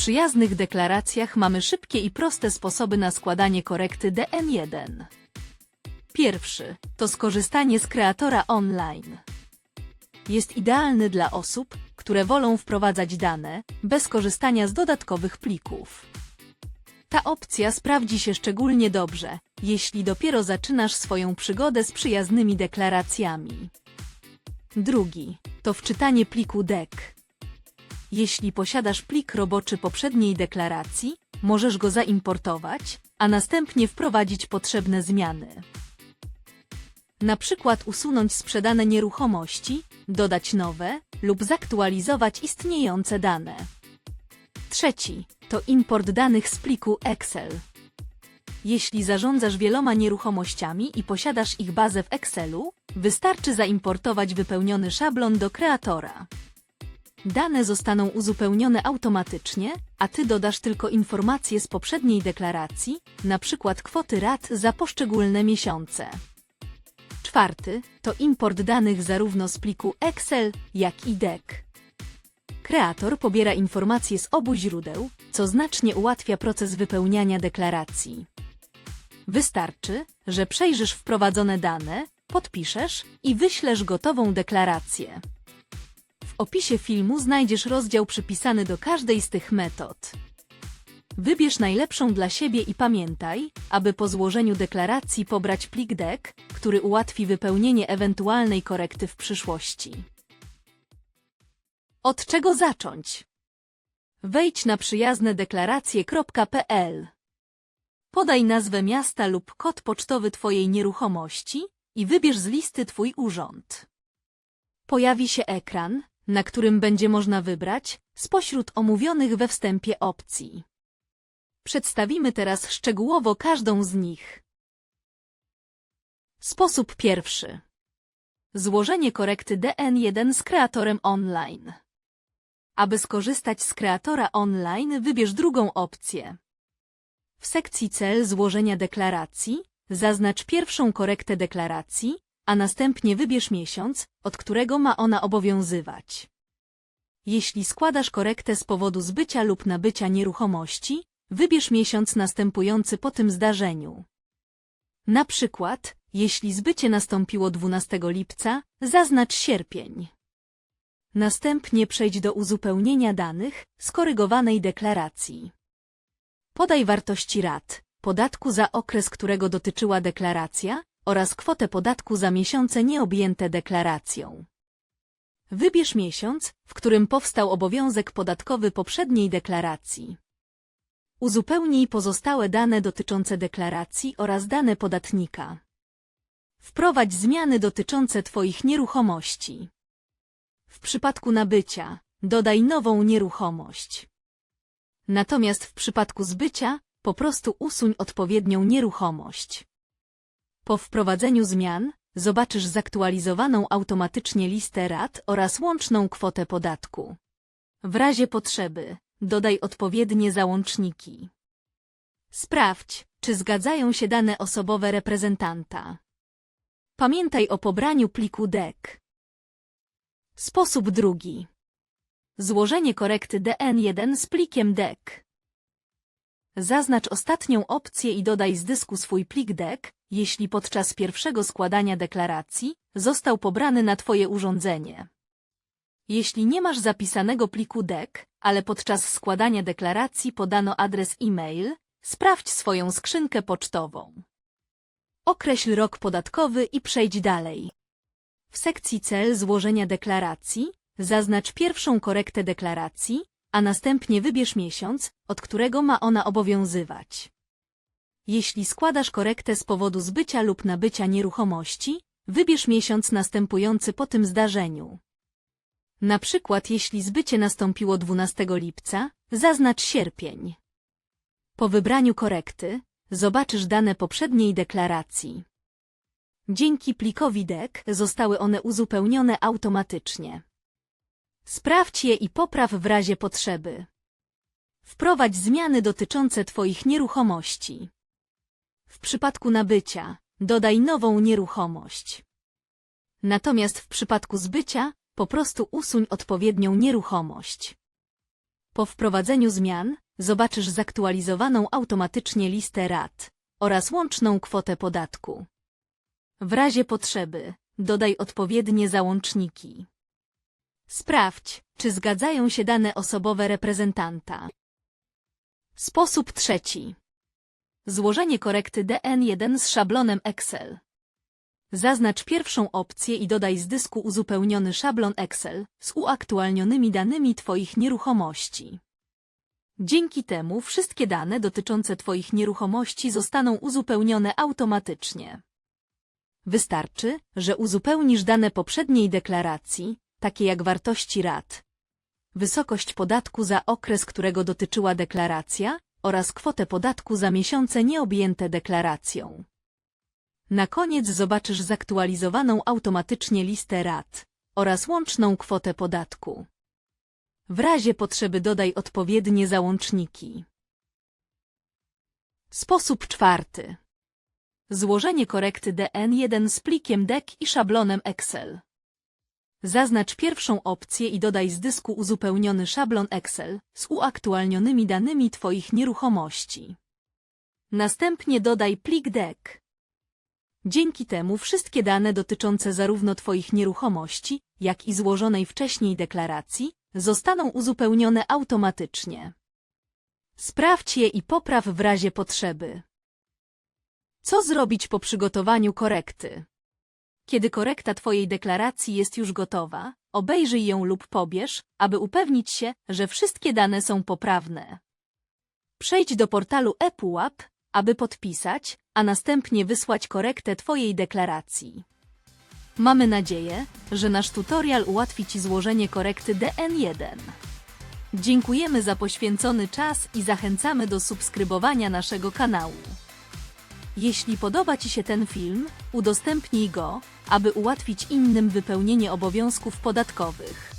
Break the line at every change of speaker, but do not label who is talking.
przyjaznych deklaracjach mamy szybkie i proste sposoby na składanie korekty DN1. Pierwszy to skorzystanie z kreatora online. Jest idealny dla osób, które wolą wprowadzać dane bez korzystania z dodatkowych plików. Ta opcja sprawdzi się szczególnie dobrze, jeśli dopiero zaczynasz swoją przygodę z przyjaznymi deklaracjami. Drugi to wczytanie pliku DEC. Jeśli posiadasz plik roboczy poprzedniej deklaracji, możesz go zaimportować, a następnie wprowadzić potrzebne zmiany. Na przykład usunąć sprzedane nieruchomości, dodać nowe lub zaktualizować istniejące dane. Trzeci to import danych z pliku Excel. Jeśli zarządzasz wieloma nieruchomościami i posiadasz ich bazę w Excelu, wystarczy zaimportować wypełniony szablon do kreatora. Dane zostaną uzupełnione automatycznie, a ty dodasz tylko informacje z poprzedniej deklaracji, przykład kwoty rat za poszczególne miesiące. Czwarty to import danych zarówno z pliku Excel, jak i DEC. Kreator pobiera informacje z obu źródeł, co znacznie ułatwia proces wypełniania deklaracji. Wystarczy, że przejrzysz wprowadzone dane, podpiszesz i wyślesz gotową deklarację. Opisie filmu znajdziesz rozdział przypisany do każdej z tych metod. Wybierz najlepszą dla siebie i pamiętaj, aby po złożeniu deklaracji pobrać plik DEC, który ułatwi wypełnienie ewentualnej korekty w przyszłości. Od czego zacząć? Wejdź na przyjaznedeklaracje.pl. Podaj nazwę miasta lub kod pocztowy Twojej nieruchomości i wybierz z listy Twój urząd. Pojawi się ekran, na którym będzie można wybrać spośród omówionych we wstępie opcji. Przedstawimy teraz szczegółowo każdą z nich. Sposób pierwszy. Złożenie korekty DN1 z kreatorem online. Aby skorzystać z kreatora online, wybierz drugą opcję. W sekcji cel złożenia deklaracji zaznacz pierwszą korektę deklaracji, a następnie wybierz miesiąc, od którego ma ona obowiązywać. Jeśli składasz korektę z powodu zbycia lub nabycia nieruchomości, wybierz miesiąc następujący po tym zdarzeniu. Na przykład, jeśli zbycie nastąpiło 12 lipca, zaznacz sierpień. Następnie przejdź do uzupełnienia danych skorygowanej deklaracji. Podaj wartości rat, podatku za okres, którego dotyczyła deklaracja oraz kwotę podatku za miesiące nieobjęte deklaracją. Wybierz miesiąc, w którym powstał obowiązek podatkowy poprzedniej deklaracji. Uzupełnij pozostałe dane dotyczące deklaracji oraz dane podatnika. Wprowadź zmiany dotyczące Twoich nieruchomości. W przypadku nabycia dodaj nową nieruchomość. Natomiast w przypadku zbycia po prostu usuń odpowiednią nieruchomość. Po wprowadzeniu zmian zobaczysz zaktualizowaną automatycznie listę rat oraz łączną kwotę podatku. W razie potrzeby dodaj odpowiednie załączniki. Sprawdź, czy zgadzają się dane osobowe reprezentanta. Pamiętaj o pobraniu pliku DEC. Sposób drugi. Złożenie korekty DN1 z plikiem DEC. Zaznacz ostatnią opcję i dodaj z dysku swój plik DEC, jeśli podczas pierwszego składania deklaracji został pobrany na Twoje urządzenie. Jeśli nie masz zapisanego pliku DEC, ale podczas składania deklaracji podano adres e-mail, sprawdź swoją skrzynkę pocztową. Określ rok podatkowy i przejdź dalej. W sekcji cel złożenia deklaracji zaznacz pierwszą korektę deklaracji, a następnie wybierz miesiąc, od którego ma ona obowiązywać. Jeśli składasz korektę z powodu zbycia lub nabycia nieruchomości, wybierz miesiąc następujący po tym zdarzeniu. Na przykład jeśli zbycie nastąpiło 12 lipca, zaznacz sierpień. Po wybraniu korekty zobaczysz dane poprzedniej deklaracji. Dzięki plikowi DEC zostały one uzupełnione automatycznie. Sprawdź je i popraw w razie potrzeby. Wprowadź zmiany dotyczące Twoich nieruchomości. W przypadku nabycia dodaj nową nieruchomość. Natomiast w przypadku zbycia po prostu usuń odpowiednią nieruchomość. Po wprowadzeniu zmian zobaczysz zaktualizowaną automatycznie listę rat oraz łączną kwotę podatku. W razie potrzeby dodaj odpowiednie załączniki. Sprawdź, czy zgadzają się dane osobowe reprezentanta. Sposób trzeci. Złożenie korekty DN1 z szablonem Excel. Zaznacz pierwszą opcję i dodaj z dysku uzupełniony szablon Excel z uaktualnionymi danymi Twoich nieruchomości. Dzięki temu wszystkie dane dotyczące Twoich nieruchomości zostaną uzupełnione automatycznie. Wystarczy, że uzupełnisz dane poprzedniej deklaracji, takie jak wartości rat, wysokość podatku za okres, którego dotyczyła deklaracja oraz kwotę podatku za miesiące nieobjęte deklaracją. Na koniec zobaczysz zaktualizowaną automatycznie listę rat oraz łączną kwotę podatku. W razie potrzeby dodaj odpowiednie załączniki. Sposób czwarty. Złożenie korekty DN1 z plikiem DEC i szablonem Excel. Zaznacz pierwszą opcję i dodaj z dysku uzupełniony szablon Excel z uaktualnionymi danymi Twoich nieruchomości. Następnie dodaj plik DEC. Dzięki temu wszystkie dane dotyczące zarówno Twoich nieruchomości, jak i złożonej wcześniej deklaracji zostaną uzupełnione automatycznie. Sprawdź je i popraw w razie potrzeby. Co zrobić po przygotowaniu korekty? Kiedy korekta Twojej deklaracji jest już gotowa, obejrzyj ją lub pobierz, aby upewnić się, że wszystkie dane są poprawne. Przejdź do portalu ePUAP, aby podpisać, a następnie wysłać korektę Twojej deklaracji. Mamy nadzieję, że nasz tutorial ułatwi Ci złożenie korekty DN1. Dziękujemy za poświęcony czas i zachęcamy do subskrybowania naszego kanału. Jeśli podoba Ci się ten film, udostępnij go, aby ułatwić innym wypełnienie obowiązków podatkowych.